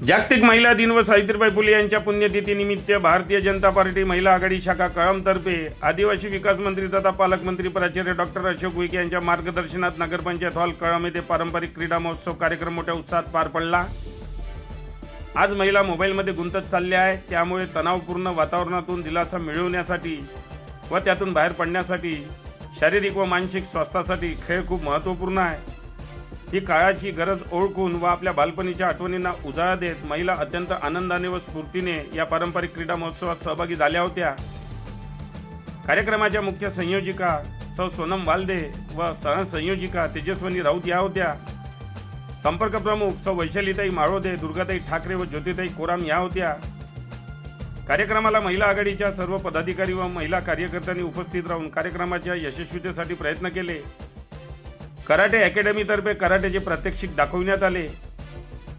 जागतिक महिला दिन व सावित्रीबाई फुले यांच्या पुण्यतिथीनिमित्त भारतीय जनता पार्टी महिला आघाडी शाखा कळमतर्फे आदिवासी विकास मंत्री तथा पालकमंत्री प्राचार्य डॉक्टर अशोक उईके यांच्या मार्गदर्शनात नगरपंचायत हॉल कळम येथे पारंपरिक क्रीडा महोत्सव कार्यक्रम मोठ्या उत्साहात पार पडला. आज महिला मोबाईलमध्ये गुंतत चालल्या आहेत. त्यामुळे तणावपूर्ण वातावरणातून दिलासा मिळवण्यासाठी व त्यातून बाहेर पडण्यासाठी शारीरिक व मानसिक स्वास्थ्यासाठी खेळ खूप महत्त्वपूर्ण आहे. ही काळाची गरज ओळखून व आपल्या बालपणीच्या आठवणींना उजाळा देत महिला अत्यंत आनंदाने व स्फूर्तीने या पारंपरिक क्रीडा महोत्सवात सहभागी झाल्या होत्या. कार्यक्रमाच्या मुख्य संयोजिका सौ सोनम वालदे व सहसंयोजिका तेजस्वनी राऊत या होत्या. संपर्क प्रमुख सौ वैशालीताई माळोदे दुर्गाताई ठाकरे व ज्योतिताई कोराम या होत्या. कार्यक्रमाला महिला आघाडीच्या सर्व पदाधिकारी व महिला कार्यकर्त्यांनी उपस्थित राहून कार्यक्रमाच्या यशस्वीतेसाठी प्रयत्न केले. कराटे अकॅडमीतर्फे कराटेचे प्रात्यक्षिक दाखवण्यात आले.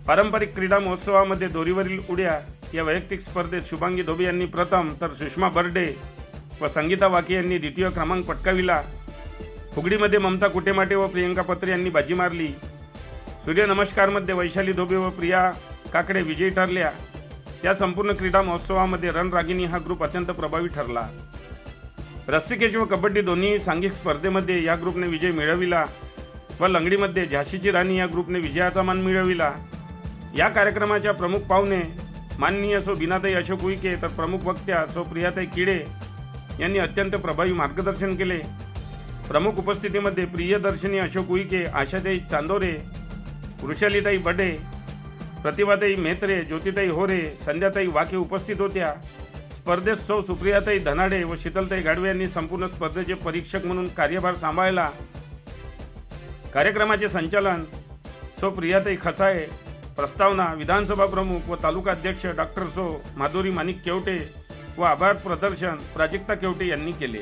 पारंपरिक क्रीडा महोत्सवामध्ये दोरीवरील उड्या या वैयक्तिक स्पर्धेत शुभांगी धोबे यांनी प्रथम तर सुषमा बर्डे व संगीता वाके यांनी द्वितीय क्रमांक पटकाविला. फुगडीमध्ये ममता कुटेमाटे व प्रियंका पत्रे यांनी बाजी मारली. सूर्यनमस्कारमध्ये वैशाली धोबे व प्रिया काकडे विजयी ठरल्या. या संपूर्ण क्रीडा महोत्सवामध्ये रणरागिनी हा ग्रुप अत्यंत प्रभावी ठरला. रस्सीकेच व कबड्डी दोन्ही सांघिक स्पर्धेमध्ये या ग्रुपने विजय मिळविला. व लंगडीमध्ये झाशीची राणी या ग्रुपने विजयाचा मान मिळविला. या कार्यक्रमाच्या प्रमुख पाहुणे माननीय सो बिनाताई अशोक उईके तर प्रमुख वक्त्या सो प्रियाताई किडे यांनी अत्यंत प्रभावी मार्गदर्शन केले. प्रमुख उपस्थितीमध्ये प्रियदर्शनी अशोक उईके आशाताई चांदोरे वृषालीताई बडे प्रतिभाताई मेत्रे ज्योतिताई होरे संध्याताई वाके उपस्थित होत्या. स्पर्धेत सौ सुप्रियाताई धनाडे व शीतलताई गाडवे यांनी संपूर्ण स्पर्धेचे परीक्षक म्हणून कार्यभार सांभाळला. कार्यक्रमाचे संचालन सो प्रियाताई खसाळे प्रस्तावना विधानसभा प्रमुख व तालुका अध्यक्ष डॉक्टर सो माधुरी माणिक केवटे व आभार प्रदर्शन प्राजक्ता केवटे यांनी केले.